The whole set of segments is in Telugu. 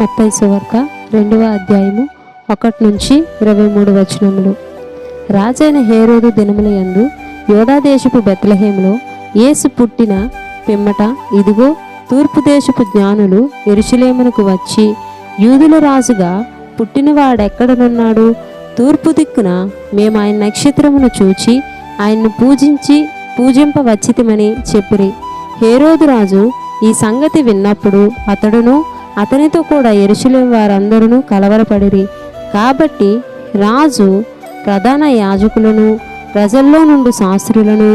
ముప్పై సువర్క రెండవ అధ్యాయము ఒకటి నుంచి ఇరవై మూడు వచనములు. రాజైన హేరోదు దినముల యందు యోధాదేశపు బెత్లహేములో యేసు పుట్టిన పిమ్మట ఇదిగో తూర్పు దేశపు జ్ఞానులు ఎరుషలేమునకు వచ్చి యూదుల రాజుగా పుట్టినవాడెక్కడనున్నాడు? తూర్పు దిక్కున మేము ఆయన నక్షత్రమును చూచి ఆయన్ను పూజించి పూజింపవచ్చితమని చెప్పిరి. హేరోదు రాజు ఈ సంగతి విన్నప్పుడు అతడును అతనితో కూడా ఎరుసలేం వారందరూ కలవరపడిరి. కాబట్టి రాజు ప్రధాన యాజకులను ప్రజల్లో నుండి శాస్త్రులను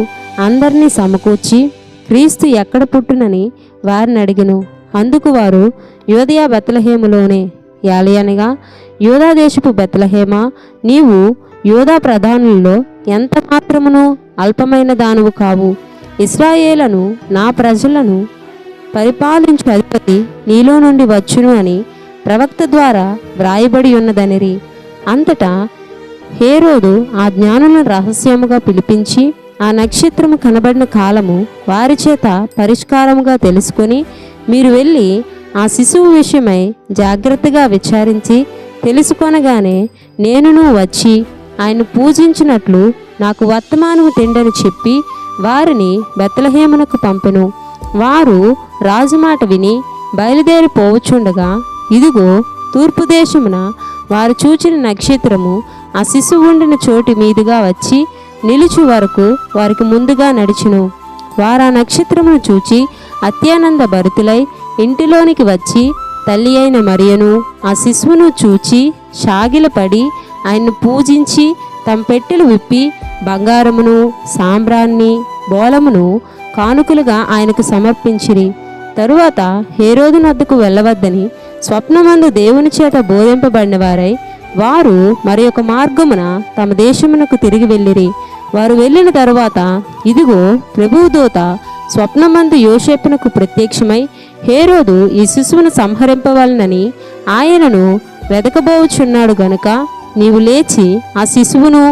అందరినీ సమకూర్చి క్రీస్తు ఎక్కడ పుట్టునని వారిని అడిగను. అందుకు వారు యోదయా బెత్తలహేములోనే యాలియనగా యోధా దేశపు బెత్లహేమ నీవు యోధా ప్రధానుల్లో ఎంత మాత్రమును అల్పమైన దానువు కావు. ఇస్రాయేలను నా ప్రజలను పరిపాలించు అధిపతి నీలో నుండి వచ్చును అని ప్రవక్త ద్వారా వ్రాయబడి ఉన్నదనిరి. అంతటా హేరోదు ఆ జ్ఞానులను రహస్యముగా పిలిపించి ఆ నక్షత్రము కనబడిన కాలము వారి చేత పరిష్కారముగా తెలుసుకొని మీరు వెళ్ళి ఆ శిశువు విషయమై జాగ్రత్తగా విచారించి తెలుసుకొనగానే నేనును వచ్చి ఆయన పూజించినట్లు నాకు వర్తమానము తిండని చెప్పి వారిని బెత్తలహేమునకు పంపెను. వారు రాజుమాట విని బయలుదేరిపోవచ్చుండగా ఇదిగో తూర్పు దేశమున వారు చూచిన నక్షత్రము ఆ శిశువు ఉండిన చోటి మీదుగా వచ్చి నిలుచు వరకు వారికి ముందుగా నడిచిను. వారు ఆ నక్షత్రమును చూచి అత్యానంద భరితులై ఇంటిలోనికి వచ్చి తల్లి అయిన మరియను ఆ శిశువును చూచి షాగిలపడి ఆయన్ను పూజించి తమ పెట్టెలు విప్పి బంగారమును సాంబ్రాన్ని బోలమును కానుకలుగా ఆయనకు సమర్పించిరి. తరువాత హేరోదు నద్దకు వెళ్ళవద్దని స్వప్నమందు దేవుని చేత బోధింపబడిన వారై వారు మరి ఒక మార్గమున తమ దేశమునకు తిరిగి వెళ్ళిరి. వారు వెళ్ళిన తరువాత ఇదిగో ప్రభుదూత స్వప్నమందు యోషేపునకు ప్రత్యక్షమై హేరోదు ఈ శిశువును సంహరింపవలనని ఆయనను వెదకబోచున్నాడు గనుక నీవు లేచి ఆ శిశువును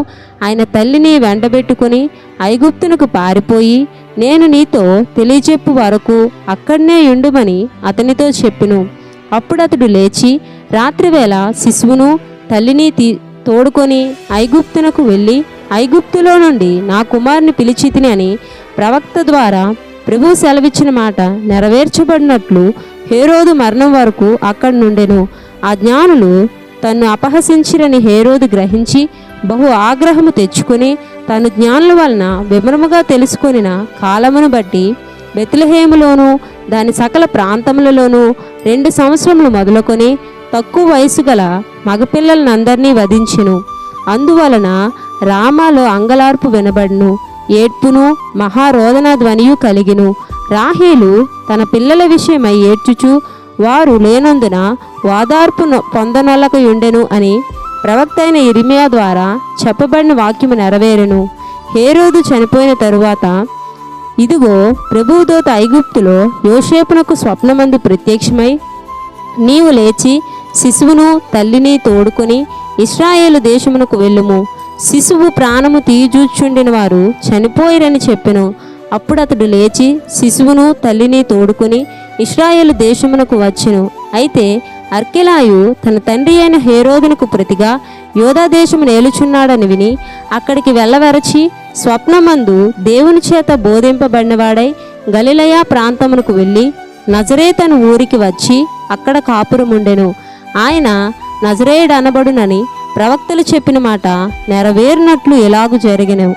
ఆయన తల్లిని వెంటబెట్టుకుని ఐగుప్తునకు పారిపోయి నేను నీతో తెలియచెప్పు వరకు అక్కడనే ఉండుమని అతనితో చెప్పెను. అప్పుడు అతడు లేచి రాత్రివేళ శిశువును తల్లిని తీ తోడుకొని ఐగుప్తునకు వెళ్ళి ఐగుప్తులో నుండి నా కుమారుని పిలిచితిని అని ప్రవక్త ద్వారా ప్రభు సెలవిచ్చిన మాట నెరవేర్చబడినట్లు హేరోదు మరణం వరకు అక్కడి నుండెను ఆ జ్ఞానులు తన్ను అపహసించిరని హేరోదు గ్రహించి బహు ఆగ్రహము తెచ్చుకుని తను జ్ఞానుల వలన విమరముగా తెలుసుకొనిన కాలమును బట్టి బెత్లహేములోను దాని సకల ప్రాంతములలోనూ రెండు సంవత్సరములు మొదలుకొని తక్కువ వయసు గల మగపిల్లలనందరినీ వధించెను. అందువలన రామాలో అంగలార్పు వినబడును ఏడ్పును మహారోదన ధ్వనియు కలిగిను. రాహేలు తన పిల్లల విషయమై ఏడ్చుచు వారు లేనందున వాదార్పు నొ- పొందనొల్లక ఉండెను అని ప్రవక్త అయిన ఇరిమియా ద్వారా చెప్పబడిన వాక్యము నెరవేరును. హేరోదు చనిపోయిన తరువాత ఇదిగో ప్రభువుదోత ఐగుప్తులో యోషేపునకు స్వప్నమందు ప్రత్యక్షమై నీవు లేచి శిశువును తల్లిని తోడుకొని ఇస్రాయేలు దేశమునకు వెళ్ళుము. శిశువు ప్రాణము తీయజూచుండిన వారు చనిపోయిరని చెప్పెను. అప్పుడు అతడు లేచి శిశువును తల్లిని తోడుకొని ఇస్రాయేలు దేశమునకు వచ్చెను. అయితే అర్కెలాయు తన తండ్రి అయిన హేరోదునకు ప్రతిగా యోధా దేశము నేలుచున్నాడని విని అక్కడికి వెళ్ళవరచి స్వప్నమందు దేవుని చేత బోధింపబడినవాడై గలిలయ ప్రాంతమునకు వెళ్ళి నజరేతను ఊరికి వచ్చి అక్కడ కాపురముండెను. ఆయన నజరేయుడనబడునని ప్రవక్తలు చెప్పిన మాట నెరవేరినట్లు ఎలాగు జరిగినవు